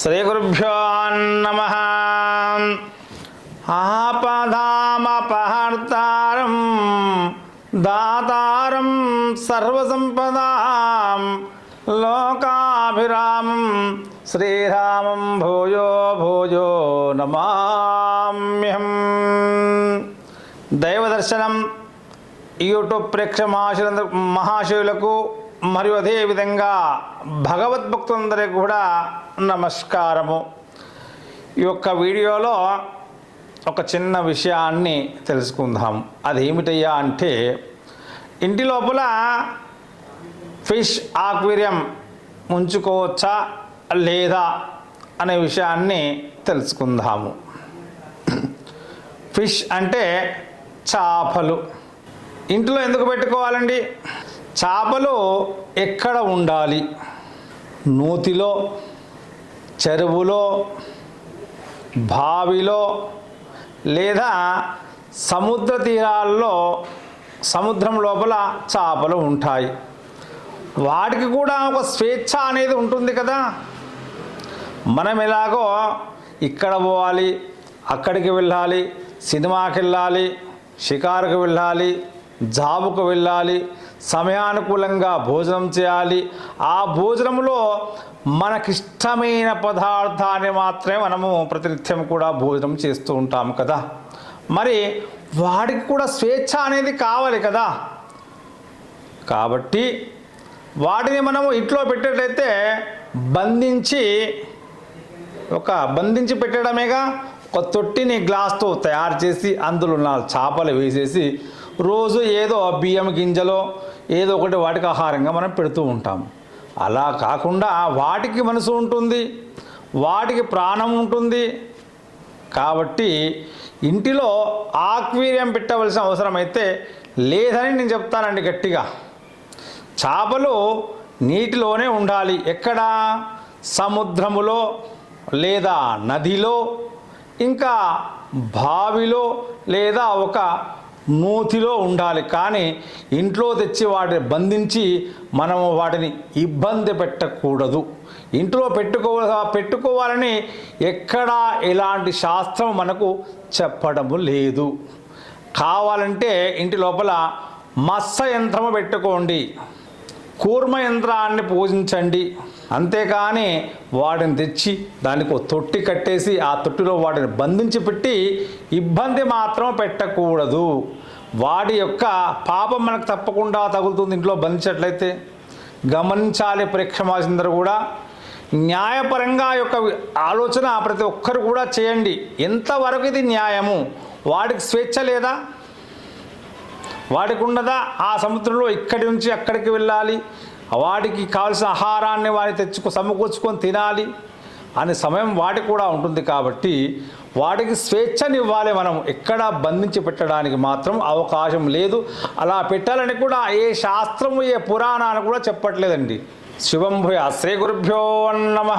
శ్రీగురుభ్యో నమ ఆపదామపహర్తారం దాతారం సర్వసంపదాం లోకాభిరామం శ్రీరామం భూయో భూయో నమామ్యహం. దైవదర్శనం యూట్యూబ్ ప్రేక్ష మహాశులందరూ మహాశివులకు మరియు అదేవిధంగా భగవద్భక్తులందరికీ కూడా నమస్కారము. ఈ యొక్క వీడియోలో ఒక చిన్న విషయాన్ని తెలుసుకుందాం. అది ఏమిటయ్యా అంటే ఇంటి లోపల ఫిష్ ఆక్వేరియం ఉంచుకోవచ్చా లేదా అనే విషయాన్ని తెలుసుకుందాము. ఫిష్ అంటే చేపలు. ఇంట్లో ఎందుకు పెట్టుకోవాలండి? చేపలు ఎక్కడ ఉండాలి? నూతిలో చెరువులో బావిలో లేదా సముద్ర తీరాల్లో సముద్రం లోపల చేపలు ఉంటాయి. వాటికి కూడా ఒక స్వేచ్ఛ అనేది ఉంటుంది కదా? మనం ఎలాగో ఇక్కడ పోవాలి అక్కడికి వెళ్ళాలి సినిమాకి వెళ్ళాలి షికారుకు వెళ్ళాలి జాబుకు వెళ్ళాలి సమయానుకూలంగా భోజనం చేయాలి. ఆ భోజనంలో మనకిష్టమైన పదార్థాన్ని మాత్రమే మనము ప్రతినిత్యం కూడా భోజనం చేస్తూ ఉంటాము కదా. మరి వాడికి కూడా స్వేచ్ఛ అనేది కావాలి కదా. కాబట్టి వాటిని మనము ఇంట్లో పెట్టేటైతే బంధించి ఒక బంధించి పెట్టడమేగా? ఒక తొట్టిని గ్లాస్తో తయారు చేసి అందులో నాలుగు చేపలు వేసేసి రోజు ఏదో బియ్యం గింజలో ఏదో ఒకటి వాటికి ఆహారంగా మనం పెడుతూ ఉంటాం. అలా కాకుండా వాటికి మనసు ఉంటుంది వాటికి ప్రాణం ఉంటుంది. కాబట్టి ఇంటిలో ఆక్వేరియం పెట్టవలసిన అవసరం అయితే లేదని నేను చెప్తానండి గట్టిగా. చేపలు నీటిలోనే ఉండాలి. ఎక్కడ? సముద్రములో లేదా నదిలో ఇంకా బావిలో లేదా ఒక నూతిలో ఉండాలి. కానీ ఇంట్లో తెచ్చి వాటిని బంధించి మనము వాటిని ఇబ్బంది పెట్టకూడదు. ఇంట్లో పెట్టుకో పెట్టుకోవాలని ఎక్కడా ఎలాంటి శాస్త్రం మనకు చెప్పడము లేదు. కావాలంటే ఇంటి లోపల మత్స్య యంత్రము పెట్టుకోండి. కూర్మ యంత్రాన్ని పూజించండి. అంతేకాని వాటిని తెచ్చి దానికి ఒక తొట్టి కట్టేసి ఆ తొట్టిలో వాటిని బంధించి పెట్టి ఇబ్బంది మాత్రం పెట్టకూడదు. వాడి యొక్క పాపం మనకు తప్పకుండా తగులుతుంది ఇంట్లో బంధించినట్లయితే. గమనించాలి ప్రేక్షమాసిందరూ కూడా. న్యాయపరంగా యొక్క ఆలోచన ప్రతి ఒక్కరు కూడా చేయండి. ఎంతవరకు ఇది న్యాయము? వాడికి స్వేచ్ఛ లేదా? వాడికి ఉండదా ఆ సముద్రంలో ఇక్కడి నుంచి అక్కడికి వెళ్ళాలి. వాటికి కావాల్సిన ఆహారాన్ని వారి తెచ్చుకు సమకూర్చుకొని తినాలి అనే సమయం వాటికి కూడా ఉంటుంది కాబట్టి వాటికి స్వేచ్ఛనివ్వాలి మనం ఎక్కడ బంధించి పెట్టడానికి మాత్రం అవకాశం లేదు. అలా పెట్టాలని కూడా ఏ శాస్త్రము ఏ పురాణాలు కూడా చెప్పట్లేదండి. శివం భూయ శ్రీ గురుభ్యో నమ.